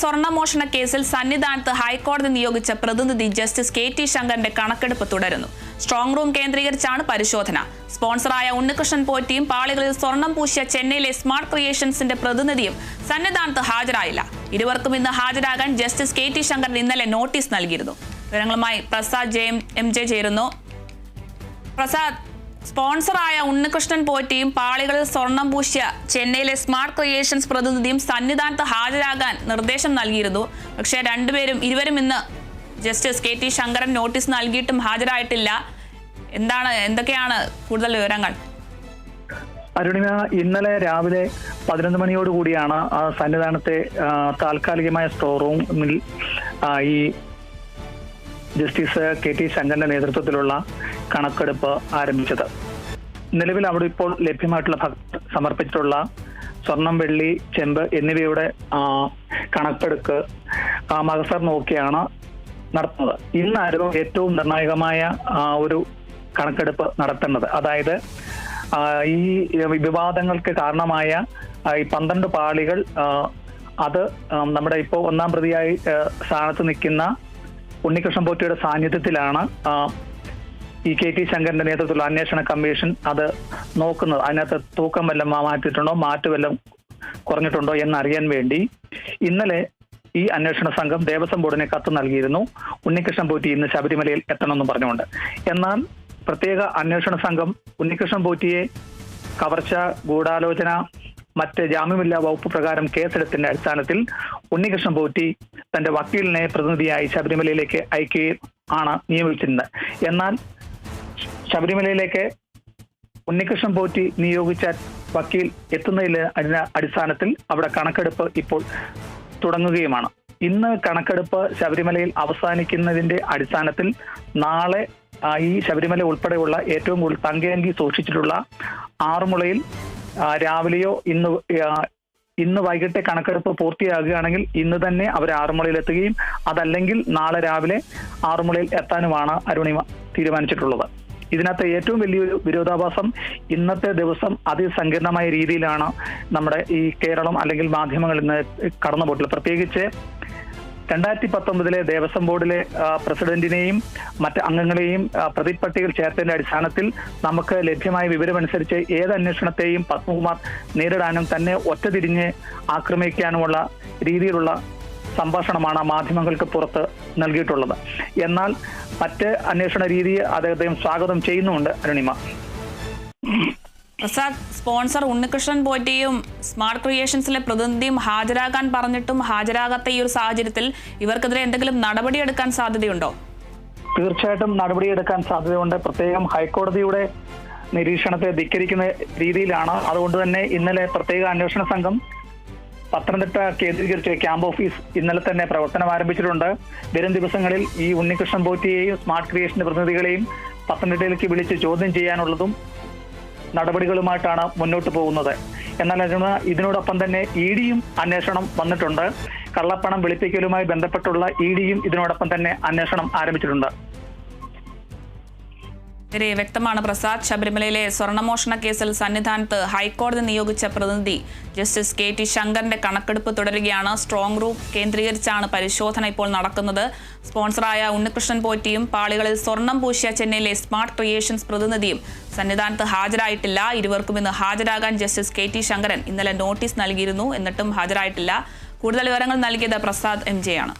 സ്വർണമോഷണ കേസിൽ സന്നിധാനത്ത് ഹൈക്കോടതി നിയോഗിച്ച പ്രതിനിധി ജസ്റ്റിസ് കെ ടി ശങ്കറിന്റെ കണക്കെടുപ്പ് തുടരുന്നു. സ്ട്രോങ് റൂം കേന്ദ്രീകരിച്ചാണ് പരിശോധന. സ്പോൺസറായ ഉണ്ണികൃഷ്ണൻ പോറ്റിയും പാളികളിൽ സ്വർണം പൂശിയ ചെന്നൈയിലെ സ്മാർട്ട് ക്രിയേഷൻസിന്റെ പ്രതിനിധിയും സന്നിധാനത്ത് ഹാജരായില്ല. ഇരുവർക്കും ഇന്ന് ഹാജരാകാൻ ജസ്റ്റിസ് കെ ടി ശങ്കറിന് ഇന്നലെ നോട്ടീസ് നൽകിയിരുന്നു. വിവരങ്ങളുമായി പ്രസാദ് ജെ എം ജെ ചേരുന്നു. പ്രസാദ് സ്പോൺസറായ ഉണ്ണികൃഷ്ണൻ പോറ്റിയും പാളികളിൽ സ്വർണം പൂശിയ ചെന്നൈയിലെ സ്മാർട്ട് ക്രിയേഷൻസ് പ്രതിനിധിയും സന്നിധാനത്ത് ഹാജരാകാൻ നിർദ്ദേശം നൽകിയിരുന്നു. പക്ഷേ രണ്ടുപേരും ഇരുവരും ഇന്ന് Justice K T Sankaran notice നൽകിയിട്ടും ഹാജരായിട്ടില്ല. എന്താണ് എന്തൊക്കെയാണ് കൂടുതൽ വിവരങ്ങൾ? അരുണിമ ഇന്നലെ രാവിലെ പതിനൊന്ന് മണിയോടുകൂടിയാണ് സന്നിധാനത്തെ താൽക്കാലികമായ സ്റ്റോർ റൂമിൽ ഈ ജസ്റ്റിസ് കെ ടി ശങ്കറിന്റെ നേതൃത്വത്തിലുള്ള കണക്കെടുപ്പ് ആരംഭിച്ചത്. നിലവിൽ അവിടെ ഇപ്പോൾ ലഭ്യമായിട്ടുള്ള ഭക്തർ സമർപ്പിച്ചിട്ടുള്ള സ്വർണം വെള്ളി ചെമ്പ് എന്നിവയുടെ കണക്കെടുക്ക് മകസർ നോക്കിയാണ് നടത്തുന്നത്. ഇന്നായിരുന്നു ഏറ്റവും നിർണായകമായ ഒരു കണക്കെടുപ്പ് നടത്തേണ്ടത്. അതായത് ഈ വിവാദങ്ങൾക്ക് കാരണമായ ഈ പന്ത്രണ്ട് പാളികൾ അത് നമ്മുടെ ഇപ്പോൾ ഒന്നാം പ്രതിയായി സ്ഥാനത്ത് നിൽക്കുന്ന ഉണ്ണികൃഷ്ണൻ പോറ്റിയുടെ സാന്നിധ്യത്തിലാണ് ഇ കെ ടി ശങ്കറിന്റെ നേതൃത്വത്തിലുള്ള അന്വേഷണ കമ്മീഷൻ അത് നോക്കുന്നത്. അതിനകത്ത് തൂക്കം വല്ലതും മാറ്റിയിട്ടുണ്ടോ മാറ്റ് വല്ലതും കുറഞ്ഞിട്ടുണ്ടോ എന്നറിയാൻ വേണ്ടി ഇന്നലെ ഈ അന്വേഷണ സംഘം ദേവസ്വം ബോർഡിനെ കത്ത് നൽകിയിരുന്നു. ഉണ്ണികൃഷ്ണൻ പോറ്റി ഇന്ന് ശബരിമലയിൽ എത്തണമെന്ന് പറഞ്ഞുകൊണ്ട്. എന്നാൽ പ്രത്യേക അന്വേഷണ സംഘം ഉണ്ണികൃഷ്ണൻ പോറ്റിയെ കവർച്ച ഗൂഢാലോചന മറ്റ് ജാമ്യമില്ലാ വകുപ്പ് പ്രകാരം കേസെടുത്തിന്റെ അടിസ്ഥാനത്തിൽ ഉണ്ണികൃഷ്ണൻ പോറ്റി തന്റെ വക്കീലിനെ പ്രതിനിധിയായി ശബരിമലയിലേക്ക് അയക്കുകയും ആണ് നിയമിച്ചിരുന്നത്. എന്നാൽ ശബരിമലയിലേക്ക് ഉണ്ണികൃഷ്ണൻ പോറ്റി നിയോഗിച്ച വക്കീൽ എത്തുന്നതിൽ അതിന്റെ അടിസ്ഥാനത്തിൽ അവിടെ കണക്കെടുപ്പ് ഇപ്പോൾ തുടങ്ങുകയുമാണ്. ഇന്ന് കണക്കെടുപ്പ് ശബരിമലയിൽ അവസാനിക്കുന്നതിന്റെ അടിസ്ഥാനത്തിൽ നാളെ ഈ ശബരിമല ഉൾപ്പെടെയുള്ള ഏറ്റവും കൂടുതൽ തങ്കയങ്കി സൂക്ഷിച്ചിട്ടുള്ള ആറുമുളയിൽ രാവിലെയോ ഇന്ന് ഇന്ന് വൈകിട്ട് കണക്കെടുപ്പ് പൂർത്തിയാകുകയാണെങ്കിൽ ഇന്ന് തന്നെ അവർ ആറുമുളയിൽ എത്തുകയും അതല്ലെങ്കിൽ നാളെ രാവിലെ ആറുമുളയിൽ എത്താനുമാണ് അരുണിമ തീരുമാനിച്ചിട്ടുള്ളത്. ഇതിനകത്ത് ഏറ്റവും വലിയൊരു വിരോധാഭാസം ഇന്നത്തെ ദിവസം അതിസങ്കീർണമായ രീതിയിലാണ് നമ്മുടെ ഈ കേരളം അല്ലെങ്കിൽ മാധ്യമങ്ങൾ ഇന്ന് കടന്നുപോയിട്ടുള്ളത്. പ്രത്യേകിച്ച് രണ്ടായിരത്തി പത്തൊമ്പതിലെ ദേവസ്വം ബോർഡിലെ പ്രസിഡന്റിനെയും മറ്റ് അംഗങ്ങളെയും പ്രതിപട്ടികയിൽ ചേർത്തതിന്റെ അടിസ്ഥാനത്തിൽ നമുക്ക് ലഭ്യമായ വിവരമനുസരിച്ച് ഏത് അന്വേഷണത്തെയും പത്മകുമാർ നേരിടാനും തന്നെ ഒറ്റ തിരിഞ്ഞ് ആക്രമിക്കാനുമുള്ള രീതിയിലുള്ള സംഭാഷണമാണ് മാധ്യമങ്ങൾക്ക് പുറത്ത് നൽകിയിട്ടുള്ളത്. എന്നാൽ മറ്റ് അന്വേഷണ രീതിയെ അദ്ദേഹത്തെയും സ്വാഗതം ചെയ്യുന്നുമുണ്ട് അരുണിമ. പ്രസാദ് സ്പോൺസർ ഉണ്ണികൃഷ്ണൻ പോറ്റിയും സ്മാർട്ട് ക്രിയേഷൻസിലെ പ്രതിനിധിയും ഹാജരാകാൻ പറഞ്ഞിട്ടും ഹാജരാകാത്ത ഈ ഒരു സാഹചര്യത്തിൽ ഇവർക്കെതിരെ എന്തെങ്കിലും നടപടിയെടുക്കാൻ സാധ്യതയുണ്ടോ? തീർച്ചയായിട്ടും നടപടിയെടുക്കാൻ സാധ്യതയുണ്ട്. പ്രത്യേകം ഹൈക്കോടതിയുടെ നിരീക്ഷണത്തെ ധിക്കരിക്കുന്ന രീതിയിലാണ്. അതുകൊണ്ട് തന്നെ ഇന്നലെ പ്രത്യേക അന്വേഷണ സംഘം പത്തനംതിട്ട കേന്ദ്രീകരിച്ച് ക്യാമ്പ് ഓഫീസ് ഇന്നലെ തന്നെ പ്രവർത്തനം ആരംഭിച്ചിട്ടുണ്ട്. വരും ദിവസങ്ങളിൽ ഈ ഉണ്ണികൃഷ്ണൻ പോറ്റിയെയും സ്മാർട്ട് ക്രിയേഷന്റെ പ്രതിനിധികളെയും പത്തനംതിട്ടയിലേക്ക് വിളിച്ച് ചോദ്യം ചെയ്യാനുള്ളതും നടപടികളുമായിട്ടാണ് മുന്നോട്ട് പോകുന്നത്. എന്നാൽ ഇതിനോടൊപ്പം തന്നെ ഇ ഡിയും അന്വേഷണം വന്നിട്ടുണ്ട്. കള്ളപ്പണം വെളുപ്പിക്കലുമായി ബന്ധപ്പെട്ടുള്ള ഇ ഡിയും ഇതിനോടൊപ്പം തന്നെ അന്വേഷണം ആരംഭിച്ചിട്ടുണ്ട്. ശരി വ്യക്തമാണ് പ്രസാദ് ശബരിമലയിലെ സ്വർണമോഷണ കേസിൽ സന്നിധാനത്ത് ഹൈക്കോടതി നിയോഗിച്ച പ്രതിനിധി ജസ്റ്റിസ് കെ ടി ശങ്കറിന്റെ കണക്കെടുപ്പ് തുടരുകയാണ്. സ്ട്രോങ് റൂം കേന്ദ്രീകരിച്ചാണ് പരിശോധന ഇപ്പോൾ നടക്കുന്നത്. സ്പോൺസറായ ഉണ്ണികൃഷ്ണൻ പോറ്റിയും പാളികളിൽ സ്വർണം പൂശിയ ചെന്നൈയിലെ സ്മാർട്ട് ക്രിയേഷൻസ് പ്രതിനിധിയും സന്നിധാനത്ത് ഹാജരായിട്ടില്ല. ഇരുവർക്കും ഇന്ന് ഹാജരാകാൻ ജസ്റ്റിസ് കെ ടി ശങ്കരൻ ഇന്നലെ നോട്ടീസ് നൽകിയിരുന്നു. എന്നിട്ടും ഹാജരായിട്ടില്ല. കൂടുതൽ വിവരങ്ങൾ നൽകിയത് പ്രസാദ് എം ആണ്.